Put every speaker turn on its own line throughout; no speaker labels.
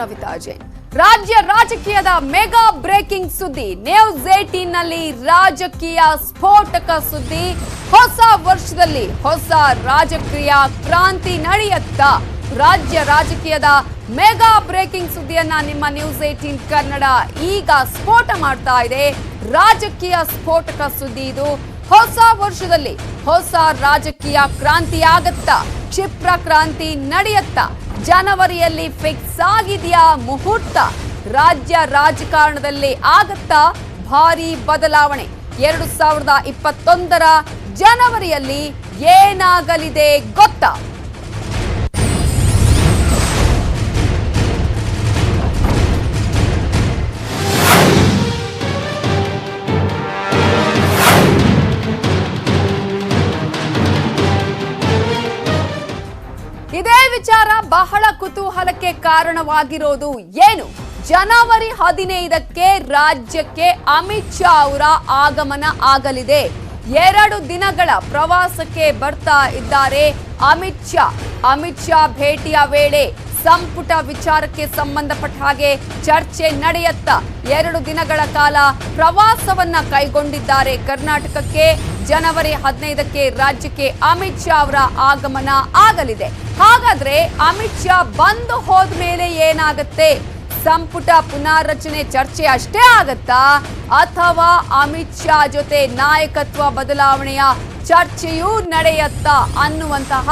ನವಿತಾ ಜೈನ್. ರಾಜ್ಯ ರಾಜಕೀಯದ mega breaking ಸುದ್ದಿ. ನ್ಯೂಸ್ ಏಟೀನ್ನಲ್ಲಿ ರಾಜಕೀಯ ಸ್ಫೋಟಕ ಸುದ್ದಿ. ಹೊಸ ವರ್ಷದಲ್ಲಿ ಹೊಸ ರಾಜಕೀಯ ಕ್ರಾಂತಿ ನಡೆಯುತ್ತಾ? ರಾಜ್ಯ ರಾಜಕೀಯದ ಮೆಗಾ ಬ್ರೇಕಿಂಗ್ ಸುದ್ದಿಯನ್ನ ನಿಮ್ಮ ನ್ಯೂಸ್ ಏಟೀನ್ ಕನ್ನಡ ಈಗ ಸ್ಫೋಟ ಮಾಡ್ತಾ ಇದೆ. ರಾಜಕೀಯ ಸ್ಫೋಟಕ ಸುದ್ದಿ ಇದು. ಹೊಸ ವರ್ಷದಲ್ಲಿ ಹೊಸ ರಾಜಕೀಯ ಕ್ರಾಂತಿ ಆಗತ್ತಾ? ಕ್ಷಿಪ್ರ ಕ್ರಾಂತಿ ನಡೆಯತ್ತ? ಜನವರಿಯಲ್ಲಿ ಫಿಕ್ಸ್ ಆಗಿದೆಯಾ ಮುಹೂರ್ತ? ರಾಜ್ಯ ರಾಜಕಾರಣದಲ್ಲಿ ಆಗತ್ತಾ ಭಾರಿ ಬದಲಾವಣೆ? ಎರಡು ಸಾವಿರದ ಇಪ್ಪತ್ತೊಂದರ ಜನವರಿಯಲ್ಲಿ ಏನಾಗಲಿದೆ ಗೊತ್ತಾ? ಬಹಳ ಕುತೂಹಲಕ್ಕೆ ಕಾರಣವಾಗಿರೋದು ಏನು? ಜನವರಿ ಹದಿನೈದಕ್ಕೆ ರಾಜ್ಯಕ್ಕೆ ಅಮಿತ್ ಶಾ ಅವರ ಆಗಮನ ಆಗಲಿದೆ. ಎರಡು ದಿನಗಳ ಪ್ರವಾಸಕ್ಕೆ ಬರ್ತಾ ಇದ್ದಾರೆ ಅಮಿತ್ ಶಾ. ಅಮಿತ್ ಶಾ ಭೇಟಿಯ ವೇಳೆ ಸಂಪುಟ ವಿಚಾರಕ್ಕೆ ಸಂಬಂಧಪಟ್ಟ ಹಾಗೆ ಚರ್ಚೆ ನಡೆಯತ್ತ ಎರಡು ದಿನಗಳ ಕಾಲ ಪ್ರವಾಸವನ್ನ ಕೈಗೊಂಡಿದ್ದಾರೆ ಕರ್ನಾಟಕಕ್ಕೆ. ಜನವರಿ ಹದಿನೈದಕ್ಕೆ ರಾಜ್ಯಕ್ಕೆ ಅಮಿತ್ ಶಾ ಅವರ ಆಗಮನ ಆಗಲಿದೆ. ಹಾಗಾದ್ರೆ ಅಮಿತ್ ಶಾ ಬಂದು ಹೋದ್ಮೇಲೆ ಏನಾಗುತ್ತೆ? ಸಂಪುಟ ಪುನಾರಚನೆ ಚರ್ಚೆ ಅಷ್ಟೇ ಆಗತ್ತಾ? ಅಥವಾ ಅಮಿತ್ ಶಾ ಜೊತೆ ನಾಯಕತ್ವ ಬದಲಾವಣೆಯ ಚರ್ಚೆಯೂ ನಡೆಯತ್ತಾ ಅನ್ನುವಂತಹ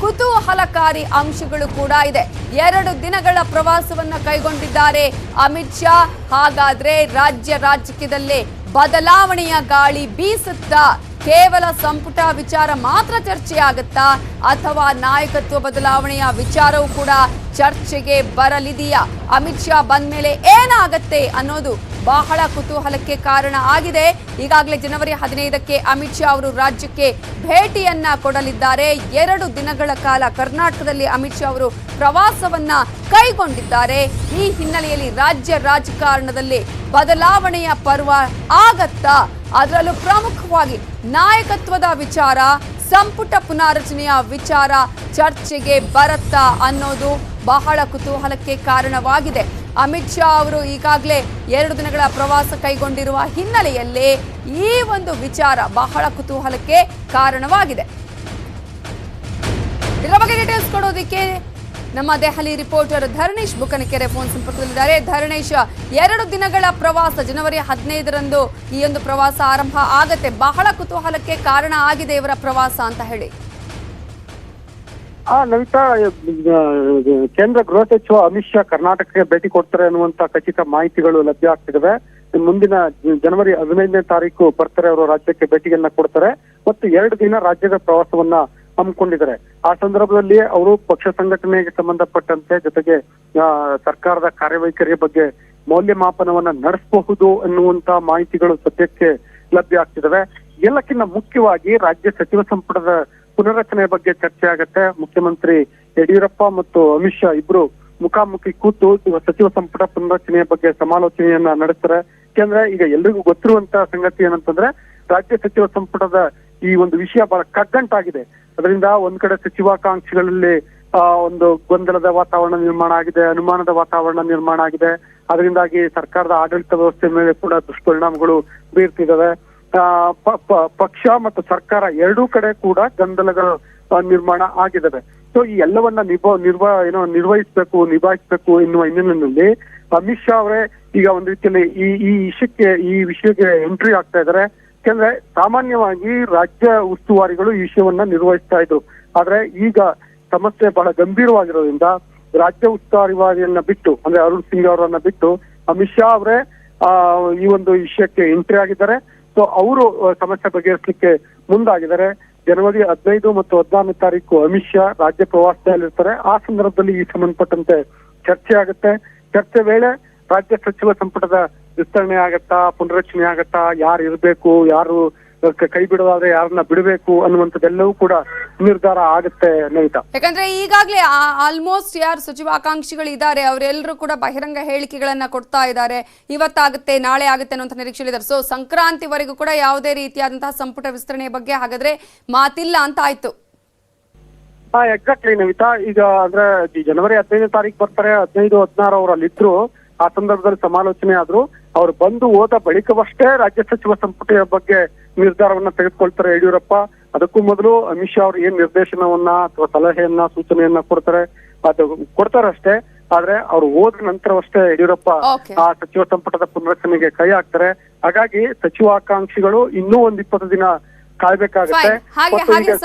ಕುತೂಹಲಕಾರಿ ಅಂಶಗಳು ಕೂಡ ಇದೆ. ಎರಡು ದಿನಗಳ ಪ್ರವಾಸವನ್ನ ಕೈಗೊಂಡಿದ್ದಾರೆ ಅಮಿತ್ ಶಾ. ಹಾಗಾದ್ರೆ ರಾಜ್ಯ ರಾಜಕೀಯದಲ್ಲೇ ಬದಲಾವಣೆಯ ಗಾಳಿ ಬೀಸುತ್ತಾ ಕೇವಲ ಸಂಪುಟ ವಿಚಾರ ಮಾತ್ರ ಚರ್ಚೆಯಾಗುತ್ತಾ, ಅಥವಾ ನಾಯಕತ್ವ ಬದಲಾವಣೆಯ ವಿಚಾರವೂ ಕೂಡ ಚರ್ಚೆಗೆ ಬರಲಿದೆಯಾ? ಅಮಿತ್ ಶಾ ಬಂದ ಮೇಲೆ ಏನಾಗತ್ತೆ ಅನ್ನೋದು ಬಹಳ ಕುತೂಹಲಕ್ಕೆ ಕಾರಣ ಆಗಿದೆ. ಈಗಾಗಲೇ ಜನವರಿ ಹದಿನೈದಕ್ಕೆ ಅಮಿತ್ ಶಾ ಅವರು ರಾಜ್ಯಕ್ಕೆ ಭೇಟಿಯನ್ನ ಕೊಡಲಿದ್ದಾರೆ. ಎರಡು ದಿನಗಳ ಕಾಲ ಕರ್ನಾಟಕದಲ್ಲಿ ಅಮಿತ್ ಶಾ ಅವರು ಪ್ರವಾಸವನ್ನ ಕೈಗೊಂಡಿದ್ದಾರೆ. ಈ ಹಿನ್ನೆಲೆಯಲ್ಲಿ ರಾಜ್ಯ ರಾಜಕಾರಣದಲ್ಲಿ ಬದಲಾವಣೆಯ ಪರ್ವ ಆಗತ್ತಾ? ಅದರಲ್ಲೂ ಪ್ರಮುಖವಾಗಿ ನಾಯಕತ್ವದ ವಿಚಾರ, ಸಂಪುಟ ಪುನಾರಚನೆಯ ವಿಚಾರ, ಚರ್ಚೆಗೆ ಬರುತ್ತಾ ಅನ್ನೋದು ಬಹಳ ಕುತೂಹಲಕ್ಕೆ ಕಾರಣವಾಗಿದೆ. ಅಮಿತ್ ಶಾ ಅವರು ಈಗಾಗಲೇ ಎರಡು ದಿನಗಳ ಪ್ರವಾಸ ಕೈಗೊಂಡಿರುವ ಹಿನ್ನೆಲೆಯಲ್ಲಿ ಈ ಒಂದು ವಿಚಾರ ಬಹಳ ಕುತೂಹಲಕ್ಕೆ ಕಾರಣವಾಗಿದೆ. ಇದರ ಬಗ್ಗೆ ಡೀಟೇಲ್ಸ್ ಕೊಡೋದಕ್ಕೆ ನಮ್ಮ ದೆಹಲಿ ರಿಪೋರ್ಟರ್ ಧರಣೇಶ್ ಬುಕನಕೆರೆ ಫೋನ್ ಸಂಪರ್ಕದಲ್ಲಿದ್ದಾರೆ. ಧರಣೇಶ್, ಎರಡು ದಿನಗಳ ಪ್ರವಾಸ, ಜನವರಿ ಹದಿನೈದರಂದು ಈ ಒಂದು ಪ್ರವಾಸ ಆರಂಭ ಆಗತ್ತೆ. ಬಹಳ ಕುತೂಹಲಕ್ಕೆ ಕಾರಣ ಆಗಿದೆ ಇವರ ಪ್ರವಾಸ ಅಂತ ಹೇಳಿ.
ಆ ನವಿತಾ ಕೇಂದ್ರ ಗೃಹ ಸಚಿವ ಅಮಿತ್ ಶಾ ಕರ್ನಾಟಕಕ್ಕೆ ಭೇಟಿ ಕೊಡ್ತಾರೆ ಅನ್ನುವಂತ ಖಚಿತ ಮಾಹಿತಿಗಳು ಲಭ್ಯ ಆಗ್ತಿದ್ದಾವೆ. ಮುಂದಿನ ಜನವರಿ ಹದಿನೈದನೇ ತಾರೀಕು ಬರ್ತಾರೆ, ಅವರು ರಾಜ್ಯಕ್ಕೆ ಭೇಟಿಯನ್ನ ಕೊಡ್ತಾರೆ. ಮತ್ತು ಎರಡು ದಿನ ರಾಜ್ಯದ ಪ್ರವಾಸವನ್ನ ಹಮ್ಮಿಕೊಂಡಿದ್ದಾರೆ. ಆ ಸಂದರ್ಭದಲ್ಲಿ ಅವರು ಪಕ್ಷ ಸಂಘಟನೆಗೆ ಸಂಬಂಧಪಟ್ಟಂತೆ ಜೊತೆಗೆ ಸರ್ಕಾರದ ಕಾರ್ಯವೈಖರಿಯ ಬಗ್ಗೆ ಮೌಲ್ಯಮಾಪನವನ್ನ ನಡೆಸಬಹುದು ಅನ್ನುವಂತ ಮಾಹಿತಿಗಳು ಸದ್ಯಕ್ಕೆ ಲಭ್ಯ ಆಗ್ತಿದ್ದಾವೆ. ಎಲ್ಲಕ್ಕಿಂತ ಮುಖ್ಯವಾಗಿ ರಾಜ್ಯ ಸಚಿವ ಸಂಪುಟದ ಪುನರಚನೆ ಬಗ್ಗೆ ಚರ್ಚೆ ಆಗತ್ತೆ. ಮುಖ್ಯಮಂತ್ರಿ ಯಡಿಯೂರಪ್ಪ ಮತ್ತು ಅಮಿತ್ ಶಾ ಇಬ್ರು ಮುಖಾಮುಖಿ ಕೂತು ಸಚಿವ ಸಂಪುಟ ಪುನರಚನೆಯ ಬಗ್ಗೆ ಸಮಾಲೋಚನೆಯನ್ನ ನಡೆಸ್ತಾರೆ. ಯಾಕೆಂದ್ರೆ ಈಗ ಎಲ್ರಿಗೂ ಗೊತ್ತಿರುವಂತಹ ಸಂಗತಿ ಏನಂತಂದ್ರೆ, ರಾಜ್ಯ ಸಚಿವ ಸಂಪುಟದ ಈ ಒಂದು ವಿಷಯ ಬಹಳ ಕಗ್ಗಂಟಾಗಿದೆ. ಅದರಿಂದ ಒಂದ್ ಕಡೆ ಸಚಿವಾಕಾಂಕ್ಷಿಗಳಲ್ಲಿ ಒಂದು ಗೊಂದಲದ ವಾತಾವರಣ ನಿರ್ಮಾಣ ಆಗಿದೆ, ಅನುಮಾನದ ವಾತಾವರಣ ನಿರ್ಮಾಣ ಆಗಿದೆ. ಅದರಿಂದಾಗಿ ಸರ್ಕಾರದ ಆಡಳಿತ ವ್ಯವಸ್ಥೆ ಮೇಲೆ ಕೂಡ ದುಷ್ಪರಿಣಾಮಗಳು ಬೀರ್ತಿದ್ದಾವೆ. ಪಕ್ಷ ಮತ್ತು ಸರ್ಕಾರ ಎರಡೂ ಕಡೆ ಕೂಡ ಗೊಂದಲಗಳು ನಿರ್ಮಾಣ ಆಗಿದ್ದಾವೆ. ಸೊ ಈ ಎಲ್ಲವನ್ನ ನಿಭ, ನಿರ್ವ, ಏನೋ ನಿರ್ವಹಿಸಬೇಕು, ನಿಭಾಯಿಸಬೇಕು ಎನ್ನುವ ಹಿನ್ನೆಲೆಯಲ್ಲಿ ಅಮಿತ್ ಶಾ ಅವರೇ ಈಗ ಒಂದ್ ರೀತಿಯಲ್ಲಿ ಈ ಈ ವಿಷಯಕ್ಕೆ ಈ ವಿಷಯಕ್ಕೆ ಎಂಟ್ರಿ ಆಗ್ತಾ ಇದ್ದಾರೆ. ಯಾಕಂದ್ರೆ ಸಾಮಾನ್ಯವಾಗಿ ರಾಜ್ಯ ಉಸ್ತುವಾರಿಗಳು ಈ ವಿಷಯವನ್ನ ನಿರ್ವಹಿಸ್ತಾ ಇದ್ರು. ಆದ್ರೆ ಈಗ ಸಮಸ್ಯೆ ಬಹಳ ಗಂಭೀರವಾಗಿರೋದ್ರಿಂದ ರಾಜ್ಯ ಉಸ್ತುವಾರಿವಾರಿಯನ್ನ ಬಿಟ್ಟು, ಅಂದ್ರೆ ಅರುಣ್ ಸಿಂಗ್ ಅವರನ್ನ ಬಿಟ್ಟು ಅಮಿತ್ ಶಾ ಅವರೇ, ಆ, ಈ ಒಂದು ವಿಷಯಕ್ಕೆ ಎಂಟ್ರಿ ಆಗಿದ್ದಾರೆ. ಸೊ ಅವರು ಸಮಸ್ಯೆ ಬಗೆಹರಿಸಲಿಕ್ಕೆ ಮುಂದಾಗಿದ್ದಾರೆ. ಜನವರಿ ಹದಿನೈದು ಮತ್ತು ಹದಿನಾರನೇ ತಾರೀಕು ಅಮಿತ್ ಶಾ ರಾಜ್ಯ ಪ್ರವಾಸದಲ್ಲಿರ್ತಾರೆ. ಆ ಸಂದರ್ಭದಲ್ಲಿ ಈ ಸಂಬಂಧಪಟ್ಟಂತೆ ಚರ್ಚೆ ಆಗುತ್ತೆ. ಚರ್ಚೆ ವೇಳೆ ರಾಜ್ಯ ಸಚಿವ ಸಂಪುಟದ ವಿಸ್ತರಣೆ ಆಗತ್ತಾ ಪುನರಚನೆ ಆಗತ್ತಾ ಯಾರು ಇರಬೇಕು ಯಾರು ಕೈ ಬಿಡೋದಾದ್ರೆ ಯಾರನ್ನ ಬಿಡಬೇಕು ಅನ್ನುವಂಥದ್ದೆಲ್ಲವೂ ಕೂಡ ನಿರ್ಧಾರ ಆಗುತ್ತೆ ನೈತಾ.
ಯಾಕಂದ್ರೆ ಈಗಾಗಲೇ ಆಲ್ಮೋಸ್ಟ್ ಯಾರು ಸಚಿವಾಕಾಂಕ್ಷಿಗಳು ಇದ್ದಾರೆ ಅವರೆಲ್ಲರೂ ಕೂಡ ಬಹಿರಂಗ ಹೇಳಿಕೆಗಳನ್ನ ಕೊಡ್ತಾ ಇದ್ದಾರೆ. ಇವತ್ತಾಗುತ್ತೆ ನಾಳೆ ಆಗುತ್ತೆ ಅನ್ನುವಂಥ ಇದ್ದಾರೆ. ಸೊ ಸಂಕ್ರಾಂತಿವರೆಗೂ ಕೂಡ ಯಾವುದೇ ರೀತಿಯಾದಂತಹ ಸಂಪುಟ ವಿಸ್ತರಣೆ ಬಗ್ಗೆ ಹಾಗಾದ್ರೆ ಮಾತಿಲ್ಲ ಅಂತ ಆಯ್ತು.
ಹಾ ಎಕ್ಸಾಕ್ಟ್ಲಿ ನವಿತಾ ಈಗ ಅಂದ್ರೆ ಜನವರಿ ಹದಿನೈದನೇ ತಾರೀಕು ಬರ್ತಾರೆ ಹದಿನೈದು ಹದಿನಾರು ಅವ್ರು ಅಲ್ಲಿದ್ರು ಆ ಸಂದರ್ಭದಲ್ಲಿ ಸಮಾಲೋಚನೆ ಆದ್ರು. ಅವ್ರು ಬಂದು ಹೋದ ಬಳಿಕವಷ್ಟೇ ರಾಜ್ಯ ಸಚಿವ ಸಂಪುಟ ಬಗ್ಗೆ ನಿರ್ಧಾರವನ್ನ ತೆಗೆದುಕೊಳ್ತಾರೆ ಯಡಿಯೂರಪ್ಪ. ಅದಕ್ಕೂ ಮೊದಲು ಅಮಿತ್ ಶಾ ಅವ್ರು ಏನ್ ನಿರ್ದೇಶನವನ್ನ ಅಥವಾ ಸಲಹೆಯನ್ನ ಸೂಚನೆಯನ್ನ ಕೊಡ್ತಾರೆ? ಅದು ಕೊಡ್ತಾರೆ ಅಷ್ಟೇ. ಆದ್ರೆ ಅವ್ರು ಹೋದ ನಂತರವಷ್ಟೇ ಯಡಿಯೂರಪ್ಪ ಆ ಸಚಿವ ಸಂಪುಟದ ಪುನರಚನೆಗೆ ಕೈ ಹಾಕ್ತಾರೆ. ಹಾಗಾಗಿ ಸಚಿವಾಕಾಂಕ್ಷಿಗಳು ಇನ್ನೂ ಒಂದ್ ಇಪ್ಪತ್ತು ದಿನ ಕಾಯ್ಬೇಕಾಗತ್ತೆ.
ಫೈನ್